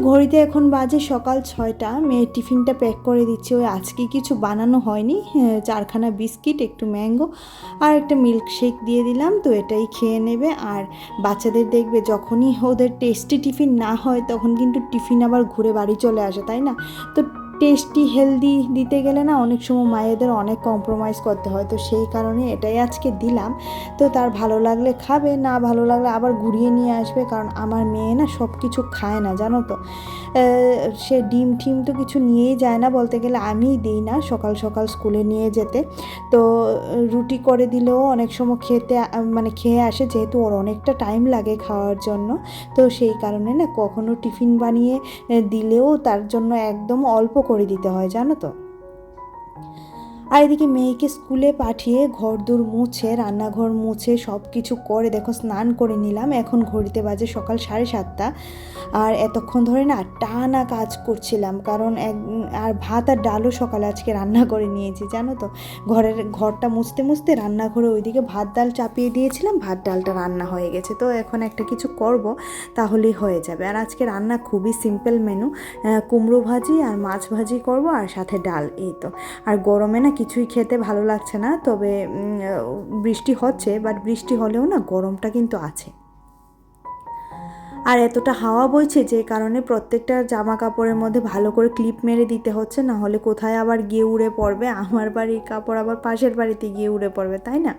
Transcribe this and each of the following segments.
ঘড়িতে এখন বাজে সকাল ছয়টা। মেয়ের টিফিনটা প্যাক করে দিচ্ছি। ওই আজকে কিছু বানানো হয়নি। হ্যাঁ, চারখানা বিস্কিট একটু ম্যাঙ্গো আর একটা মিল্কশেক দিয়ে দিলাম। তো এটাই খেয়ে নেবে। আর বাচ্চাদের দেখবে যখনই ওদের টেস্টি টিফিন না হয় তখন কিন্তু টিফিন আবার ঘুরে বাড়ি চলে আসে তাই না? তো টেস্টি হেলদি দিতে গেলে না অনেক সময় মায়েদের অনেক কম্প্রোমাইজ করতে হয়। তো সেই কারণে এটাই আজকে দিলাম। তো তার ভালো লাগলে খাবে, না ভালো লাগলে আবার ঘুরিয়ে নিয়ে আসবে। কারণ আমার মেয়ে না সব কিছু খায় না, জানো তো। সে ডিম টিম তো কিছু নিয়েই যায় না বলতে গেলে আমিই দিই না সকাল সকাল স্কুলে নিয়ে যেতে। তো রুটি করে দিলেও অনেক সময় খেতে মানে খেয়ে আসে যেহেতু ওর অনেকটা টাইম লাগে খাওয়ার জন্য। তো সেই কারণে না কখনো টিফিন বানিয়ে দিলেও তার জন্য একদম অল্প করে দিতে হয় জানো তো? আর এদিকে মেয়েকে স্কুলে পাঠিয়ে ঘর দূর মুছে, রান্নাঘর মুছে সব কিছু করে দেখো, স্নান করে নিলাম। এখন ঘড়িতে বাজে সকাল সাড়ে সাতটা। আর এতক্ষণ ধরে না টানা কাজ করছিলাম, কারণ এক, আর ভাত আর ডালও সকালে আজকে রান্না করে নিয়েছি, জানো তো? ঘরের, ঘরটা মুছতে মুছতে রান্নাঘরে ওইদিকে ভাত ডাল চাপিয়ে দিয়েছিলাম, ভাত ডালটা রান্না হয়ে গেছে। তো এখন একটা কিছু করব, তাহলেই হয়ে যাবে। আর আজকে রান্না খুবই সিম্পল মেনু কুমড়ো ভাজি আর মাছ ভাজি করব, আর সাথে ডাল, এই তো। আর গরমে না কিছুই খেতে ভালো লাগছে না, তবে বৃষ্টি হচ্ছে বাট বৃষ্টি হলেও না গরমটা কিন্তু আছে। আর এতটা হাওয়া বইছে যে কারণে প্রত্যেকটা জামা কাপড়ের মধ্যে ভালো করে ক্লিপ মেরে দিতে হচ্ছে না হলে কোথায় আবার গিয়ে উড়ে পড়বে? আমার বাড়ির কাপড় আবার পাশের বাড়িতে গিয়ে উড়ে পড়বে, তাই না?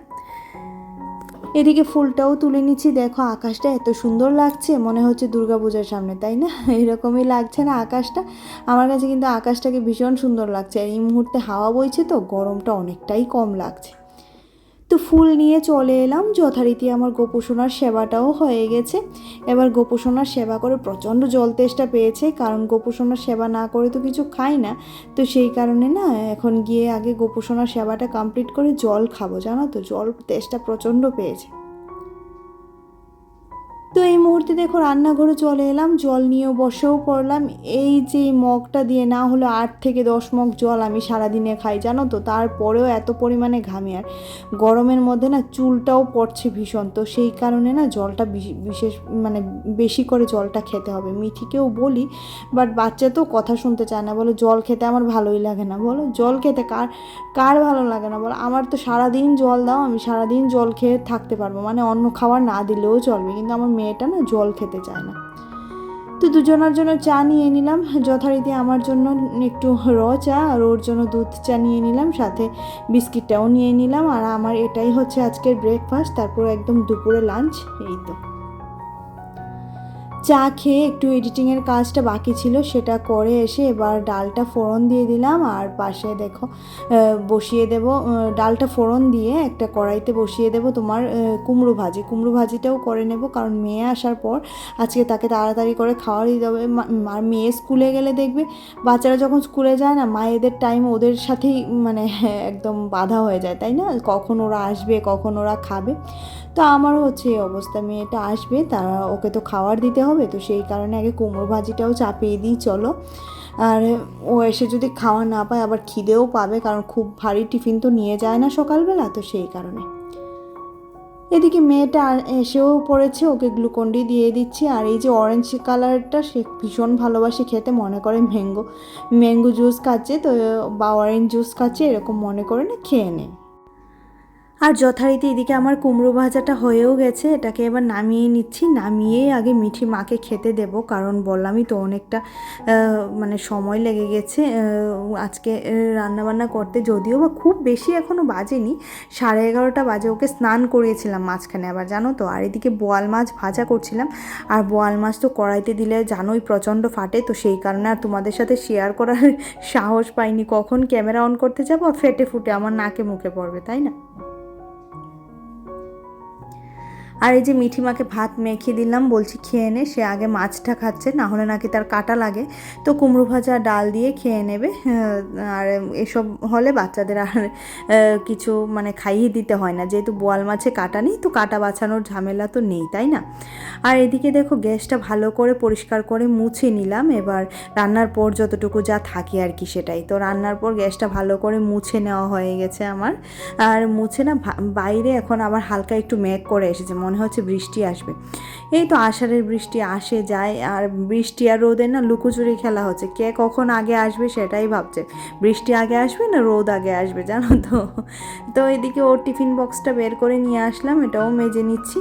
এদিকে ফুলটাও তুলে নিচ্ছি। দেখো আকাশটা এত সুন্দর লাগছে, মনে হচ্ছে দুর্গাপূজার সামনে, তাই না? এরকমই লাগছে না আকাশটা। আমার কাছে কিন্তু আকাশটাকে ভীষণ সুন্দর লাগছে। আর এই মুহূর্তে হাওয়া বইছে তো, গরমটা অনেকটাই কম লাগছে। তো ফুল নিয়ে চলে এলাম। যথারীতি আমার গোপোষণার সেবাটাও হয়ে গেছে। এবার গোপোষণার সেবা করে প্রচণ্ড জল তেষ্টা পেয়েছে। কারণ গোপোষণার সেবা না করে তো কিছু খাই না। তো সেই কারণে না, এখন গিয়ে আগে গোপোষণার সেবাটা কমপ্লিট করে জল খাব। জানো তো, জল তেষ্টা প্রচণ্ড পেয়েছে। তো এই মুহূর্তে দেখো রান্নাঘরে চলে এলাম, জল নিয়েও বসেও পড়লাম। এই যে মগটা দিয়ে না হলো আট থেকে দশ মগ জল আমি সারাদিনে খাই, জানো তো? তারপরেও এত পরিমাণে ঘামি। আর গরমের মধ্যে না চুলটাও পড়ছে ভীষণ, তো সেই কারণে না জলটা বিশ- বিশেষ মানে বেশি করে জলটা খেতে হবে। মিঠিকেও বলি, বাট বাচ্চা তো কথা শুনতে চায় না, বলো জল খেতে আমার ভালোই লাগে না। বলো, জল খেতে কার কার ভালো লাগে না? বলো, আমার তো সারাদিন জল দাও, আমি সারাদিন জল খেয়ে থাকতে পারব। মানে অন্য খাবার না দিলেও চলবে, কিন্তু আমার মেয়েটা না জল খেতে চায় না। তো দুজনের জন্য চা নিয়ে নিলাম। যথারীতি আমার জন্য একটু র চা আর ওর জন্য দুধ চা নিয়ে নিলাম। সাথে বিস্কিটটাও নিয়ে নিলাম। আর আমার এটাই হচ্ছে আজকের ব্রেকফাস্ট তারপর একদম দুপুরে লাঞ্চ এই তো। চা খেয়ে একটু এডিটিংয়ের কাজটা বাকি ছিল, সেটা করে এসে এবার ডালটা ফোড়ন দিয়ে দিলাম। আর পাশে দেখো বসিয়ে দেব ডালটা ফোড়ন দিয়ে একটা কড়াইতে বসিয়ে দেব তোমার কুমড়ো ভাজি। কুমড়ো ভাজিটাও করে নেব, কারণ মেয়ে আসার পর আজকে তাকে তাড়াতাড়ি করে খাওয়া দিতে হবে। আর মেয়ে স্কুলে গেলে দেখবে, বাচ্চারা যখন স্কুলে যায় না, মায়েদের টাইম ওদের সাথেই মানে একদম বাধা হয়ে যায়, তাই না? কখন ওরা আসবে, কখন ওরা খাবে। তো আমার হচ্ছে এই অবস্থা। মেয়েটা আসবে, তারা ওকে তো খাবার দিতে হবে তো সেই কারণে আগে কুমড়ো ভাজিটাও চাপিয়ে দিই, চলো। আর ও এসে যদি খাওয়া না পায়, আবার খিদেও পাবে, কারণ খুব ভারী টিফিন তো নিয়ে যায় না সকালবেলা, তো সেই কারণে। এদিকে মেয়েটা এসেও পড়েছে, ওকে গ্লুকন্ডি দিয়ে দিচ্ছি। আর এই যে অরেঞ্জ কালারটা সে ভীষণ ভালোবাসে খেতে, মনে করে ম্যাঙ্গো ম্যাঙ্গো জুস খাচ্ছে, তো বা অরেঞ্জ জুস খাচ্ছে, এরকম মনে করে না, খেয়ে নেয়। আর যথারীতি এদিকে আমার কুমড়ো ভাজাটা হয়েও গেছে, এটাকে এবার নামিয়ে নিচ্ছি। নামিয়েই আগে মিঠি মাকে খেতে দেব, কারণ বললামই তো অনেকটা মানে সময় লেগে গেছে আজকে রান্নাবান্না করতে যদিও বা খুব বেশি এখনও বাজেনি, সাড়ে এগারোটা বাজে ওকে স্নান করিয়েছিলাম মাঝখানে আবার, জানো তো? আর এদিকে বোয়াল মাছ ভাজা করছিলাম, আর বোয়াল মাছ তো কড়াইতে দিলে জানোই প্রচণ্ড ফাটে, তো সেই কারণে আর তোমাদের সাথে শেয়ার করার সাহস পাইনি, কখন ক্যামেরা অন করতে যাব ফেটে ফুটে আমার নাকে মুখে পড়বে, তাই না? আর এই যে মিঠি মাকে ভাত মেখে দিলাম, বলছি খেয়ে নে, সে আগে মাছটা খাচ্ছে না হলে নাকি তার কাটা লাগে। তো কুমড়ো ভাজা, ডাল দিয়ে খেয়ে নেবে আর এসব হলে বাচ্চাদের আর কিছু মানে খাইয়ে দিতে হয় না। যেহেতু বোয়াল মাছে কাটা নেই, তো কাটা বাছানোর ঝামেলা তো নেই, তাই না? আর এদিকে দেখো গ্যাসটা ভালো করে পরিষ্কার করে মুছে নিলাম। এবার রান্নার পর যতটুকু যা থাকে আর কি সেটাই। তো রান্নার পর গ্যাসটা ভালো করে মুছে নেওয়া হয়ে গেছে আমার। আর মুছে না বাইরে এখন আবার হালকা একটু মেঘ করে এসেছে। মনে হচ্ছে বৃষ্টি আসবে। এই তো আষাঢ়ের বৃষ্টি আসে, যায়, আর বৃষ্টি আর রোদে না লুকোচুরি খেলা হচ্ছে। কে কখন আগে আসবে সেটাই ভাবছে। বৃষ্টি আগে আসবে না রোদ আগে আসবে, জানো তো? তো এদিকে ওর টিফিন বক্সটা বের করে নিয়ে আসলাম, এটাও মেজে নিচ্ছি।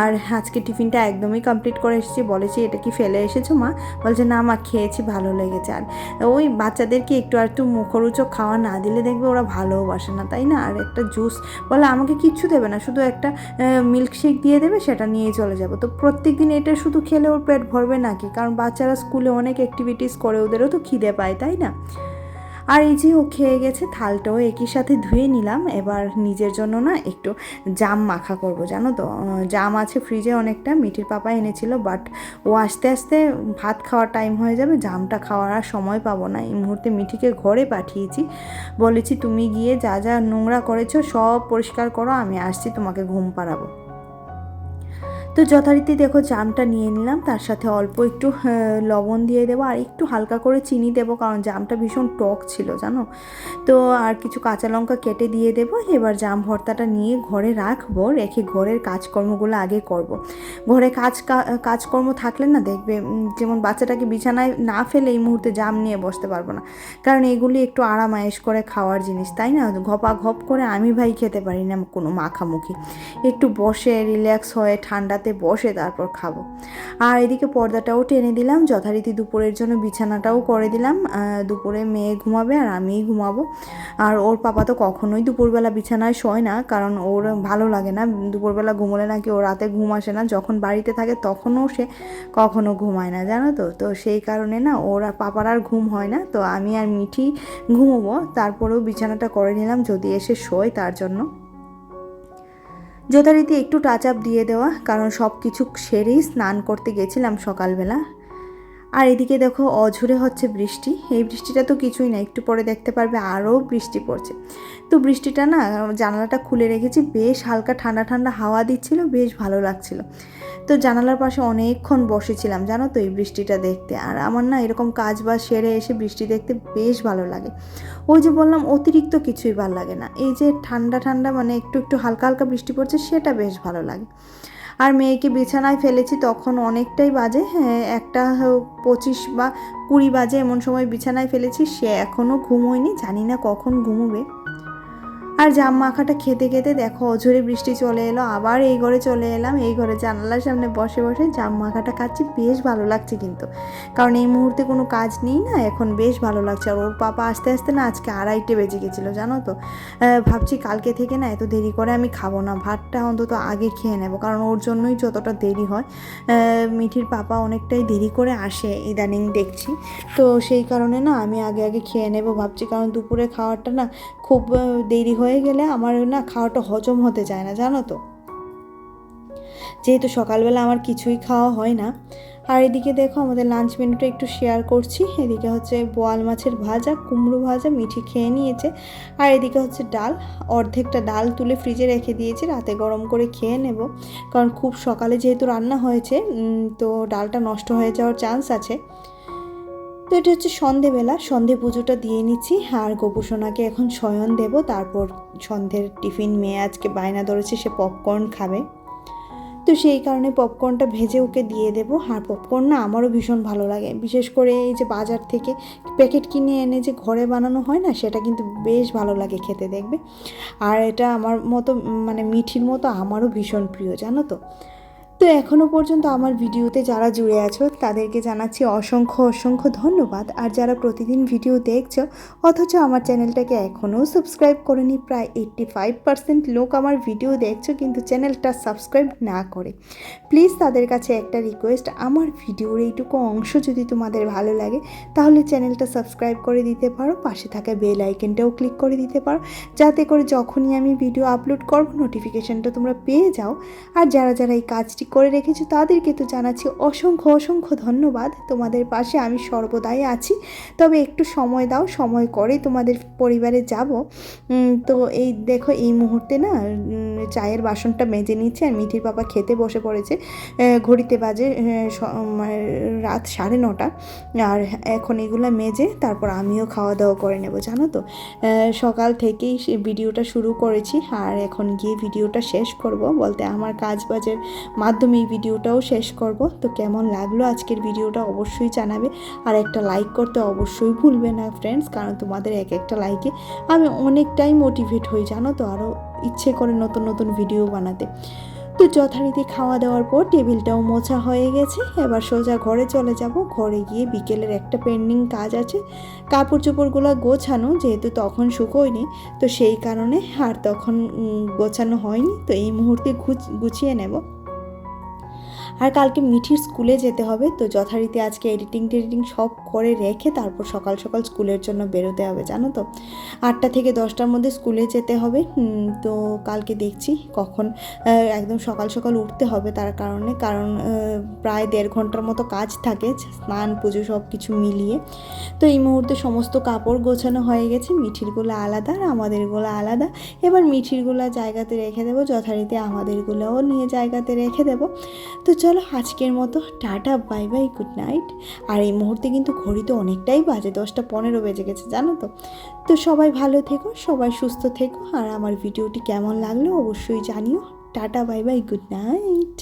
আর আজকে টিফিনটা একদমই কমপ্লিট করে এসেছি, বলেছি, এটা কি ফেলে এসেছ মা? বলছে, না মা, খেয়েছি, ভালো লেগেছে। আর ওই বাচ্চাদেরকে একটু আর একটু মুখরোচক খাওয়া না দিলে দেখবে ওরা ভালোবাসে না, তাই না? আর একটা জুস বলে, আমাকে কিচ্ছু দেবে না, শুধু একটা মিল্কশেক দিয়ে দেবে, সেটা নিয়ে চলে যাব। তো প্রত্যেক দিন এটা শুধু খেলে ওর পেট ভরবে নাকি? কারণ বাচ্চারা স্কুলে অনেক অ্যাক্টিভিটিস করে, ওদেরও তো খিদে পায়, তাই না? আর এই যে ও খেয়ে গেছে, থালটাও একই সাথে ধুয়ে নিলাম। এবার নিজের জন্য না একটু জাম মাখা করব, জানো তো? জাম আছে ফ্রিজে অনেকটা, মিঠির পাপা এনেছিল বাট ও আস্তে আস্তে ভাত খাওয়ার টাইম হয়ে যাবে, জামটা খাওয়ার আর সময় পাবো না। এই মুহূর্তে মিঠিকে ঘরে পাঠিয়েছি। বলেছি, তুমি গিয়ে যা যা নোংরা করেছ, সব পরিষ্কার করো, আমি আসছি, তোমাকে ঘুম পাড়াবো। তো যথারীতি দেখো জামটা নিয়ে নিলাম, তার সাথে অল্প একটু লবণ দিয়ে দেবো আর একটু হালকা করে চিনি দেবো, কারণ জামটা ভীষণ টক ছিল, জানো? তো আর কিছু কাঁচা লঙ্কা কেটে দিয়ে দেবো, এবার জাম ভর্তাটা নিয়ে ঘরে রাখব, রেখে ঘরের কাজকর্মগুলো আগে করব। ঘরে কাজ কাজকর্ম থাকলে না দেখবে যেমন বাচ্চাটাকে বিছানায় না ফেলে এই মুহূর্তে জাম নিয়ে বসতে পারব না। কারণ এগুলি একটু আরামায়েশ করে খাওয়ার জিনিস, তাই না? ঘপা ঘপ করে আমি ভাই খেতে পারি না কোনো মাখামুখি। একটু বসে রিল্যাক্স হয়ে ঠান্ডাতে বসে তারপর খাব। আর এদিকে পর্দাটাও টেনে দিলাম, যথারীতি দুপুরের জন্য বিছানাটাও করে দিলাম। দুপুরে মেয়ে ঘুমাবে আর আমিই ঘুমাবো। আর ওর পাপা তো কখনোই দুপুরবেলা বিছানায় শোয় না, কারণ ওর ভালো লাগে না। দুপুরবেলা ঘুমোলে নাকি ও রাতে ঘুম আসে না। যখন বাড়িতে থাকে তখনও সে কখনো ঘুমায় না, জানো তো? তো সেই কারণে না ওর আর পাপার আর ঘুম হয় না। তো আমি আর মিঠি ঘুমোবো। তারপরেও বিছানাটা করে নিলাম, যদি এসে শোয় তার জন্য। যথারীতি একটু টাচ আপ দিয়ে দেওয়া কারণ সব কিছু সেরেই স্নান করতে গেছিলাম সকালবেলা। আর এদিকে দেখো অঝরে হচ্ছে বৃষ্টি। এই বৃষ্টিটা তো কিছুই না, একটু পরে দেখতে পারবে আরও বৃষ্টি পড়ছে। তো বৃষ্টিটা না, জানালাটা খুলে রেখেছি, বেশ হালকা ঠান্ডা ঠান্ডা হাওয়া দিচ্ছিল, বেশ ভালো লাগছিল। তো জানালার পাশে অনেকক্ষণ বসেছিলাম, জানো তো এই বৃষ্টিটা দেখতে। আর আমার না এরকম কাজ বাজ সেরে এসে বৃষ্টি দেখতে বেশ ভালো লাগে। ওই যে বললাম, অতিরিক্ত কিছুই ভালো লাগে না। এই যে ঠান্ডা ঠান্ডা মানে একটু একটু হালকা হালকা বৃষ্টি পড়ছে, সেটা বেশ ভালো লাগে। আর মেয়েকে বিছানায় ফেলেছি, তখন অনেকটাই বাজে। হ্যাঁ একটা পঁচিশ বা কুড়ি বাজে এমন সময় বিছানায় ফেলেছি, সে এখনও ঘুমোয়নি, জানি না কখন ঘুমোবে। আর জাম মাখাটা খেতে খেতে দেখো অঝরে বৃষ্টি চলে এলো, আবার এই ঘরে চলে এলাম, এই ঘরে জানালার সামনে বসে বসে জাম মাখাটা খাচ্ছি, বেশ ভালো লাগছে কিন্তু। কারণ এই মুহূর্তে কোনো কাজ নেই না, এখন বেশ ভালো লাগছে। আর ওর পাপা আস্তে আস্তে না আজকে আড়াইটে বেজে গেছিল, জানো তো? ভাবছি কালকে থেকে না এত দেরি করে আমি খাব না, ভাতটা অন্তত আগে খেয়ে নেব, কারণ ওর জন্যই যতটা দেরি হয়। মিঠির পাপা অনেকটাই দেরি করে আসে, ইদানিং দেখছি। তো সেই কারণে না আমি আগে আগে খেয়ে নেব ভাবছি, কারণ দুপুরে খাওয়াটা না খুব দেরি হয়ে গেলে আমার না খাওয়াটা হজম হতে চায় না, জানো তো। যেহেতু সকালবেলা আমার কিছুই খাওয়া হয় না, আর এদিকে দেখো আমাদের লাঞ্চ মেনুটা একটু শেয়ার করছি। এদিকে হচ্ছে বোয়াল মাছের ভাজা, কুমড়ো ভাজা, মিঠি খেয়ে নিয়েছে। আর এদিকে হচ্ছে ডাল, অর্ধেকটা ডাল তুলে ফ্রিজে রেখে দিয়েছি, রাতে গরম করে খেয়ে নেব। কারণ খুব সকালে যেহেতু রান্না হয়েছে তো ডালটা নষ্ট হয়ে যাওয়ার চান্স আছে। তো এটা হচ্ছে সন্ধেবেলা, সন্ধে পুজোটা দিয়ে নিচ্ছি। আর গোপুসোনাকে এখন শয়ন দেব, তারপর সন্ধের টিফিন মেয়ে আজকে বায়না ধরেছে, সে পপকর্ন খাবে। তো সেই কারণে পপকর্নটা ভেজে ওকে দিয়ে দেবো। আর পপকর্ন না আমারও ভীষণ ভালো লাগে। বিশেষ করে এই যে বাজার থেকে প্যাকেট কিনে এনে যে ঘরে বানানো হয় না, সেটা কিন্তু বেশ ভালো লাগে খেতে, দেখবে। আর এটা আমার মতো মানে মিঠির মতো আমারও ভীষণ প্রিয়, জানো তো? তো এখনও পর্যন্ত আমার ভিডিওতে যারা জুড়ে আছো, তাদেরকে জানাচ্ছি অসংখ্য অসংখ্য ধন্যবাদ। আর যারা প্রতিদিন ভিডিও দেখছ, অথচ আমার চ্যানেলটাকে এখনও সাবস্ক্রাইব করেনি, প্রায় এইট্টি ফাইভ পার্সেন্ট লোক আমার ভিডিও দেখছ, কিন্তু চ্যানেলটা সাবস্ক্রাইব না করে। প্লিজ তাদের কাছে একটা রিকোয়েস্ট আমার ভিডিওর এইটুকু অংশ যদি তোমাদের ভালো লাগে, তাহলে চ্যানেলটা সাবস্ক্রাইব করে দিতে পারো, পাশে থাকা বেল আইকনটাও ক্লিক করে দিতে পারো, যাতে করে যখনই আমি ভিডিও আপলোড করব নোটিফিকেশানটা তোমরা পেয়ে যাও। আর যারা যারা এই কাজটি করে রেখেছো তাদেরকে তো জানাচ্ছি অসংখ্য অসংখ্য ধন্যবাদ। তোমাদের পাশে আমি সর্বদাই আছি। তবে একটু সময় দাও সময় করে তোমাদের পরিবারে যাব। তো এই দেখো এই মুহূর্তে না চায়ের বাসনটা মেজে নিচ্ছে আর মিঠির পাপা খেতে বসে পড়েছে। ঘড়িতে বাজে উম, রাত সাড়ে নটা। আর এখন এগুলো মেজে তারপর আমিও খাওয়া দাওয়া করে নেব জানো তো? সকাল থেকেই সে ভিডিওটা শুরু করেছি আর এখন গিয়ে ভিডিওটা শেষ করব। বলতে আমার কাজ বাজের মাধ্যমে এই ভিডিওটাও শেষ করব। তো কেমন লাগল আজকের ভিডিওটা অবশ্যই জানাবে। আর একটা লাইক করতে অবশ্যই ভুলবে না ফ্রেন্ডস কারণ তোমাদের এক একটা লাইকে আমি অনেকটাই মোটিভেট হই, জানো তো? আরও ইচ্ছে করে নতুন নতুন ভিডিও বানাতে। তো যথারীতি খাওয়া দাওয়ার পর টেবিলটাও মোছা হয়ে গেছে। এবার সোজা ঘরে চলে যাব। ঘরে গিয়ে বিকেলের একটা পেন্ডিং কাজ আছে। কাপড় চোপড়গুলো গোছানো, যেহেতু তখন শুকোয়নি, তো সেই কারণে আর তখন গোছানো হয়নি। তো এই মুহূর্তে গুছিয়ে নেব। আর কালকে মিঠির স্কুলে যেতে হবে, তো যথারীতি আজকে এডিটিং টেডিটিং সব করে রেখে তারপর সকাল সকাল স্কুলের জন্য বেরোতে হবে, জানো তো? আটটা থেকে দশটার মধ্যে স্কুলে যেতে হবে তো কালকে দেখছি কখন একদম সকাল সকাল উঠতে হবে তার কারণে, কারণ প্রায় দেড় ঘণ্টার মতো কাজ থাকে, স্নান, পুজো সব কিছু মিলিয়ে। তো এই মুহূর্তে সমস্ত কাপড় গোছানো হয়ে গেছে, মিঠিরগুলো আলাদা আর আমাদেরগুলো আলাদা। এবার মিঠিরগুলো জায়গাতে রেখে দেবো, যথারীতি আমাদেরগুলোও নিয়ে জায়গাতে রেখে দেবো। তো চলো আজকের মতো tata, bye bye, good night. আর এই মুহূর্তে কিন্তু ঘড়ি তো অনেকটাই বাজে, দশটা পনেরো বেজে গেছে, জানো তো। তো সবাই ভালো থেকো, সবাই সুস্থ থেকো, আর আমার ভিডিওটি কেমন লাগল অবশ্যই জানিও। Tata, bye bye, good night.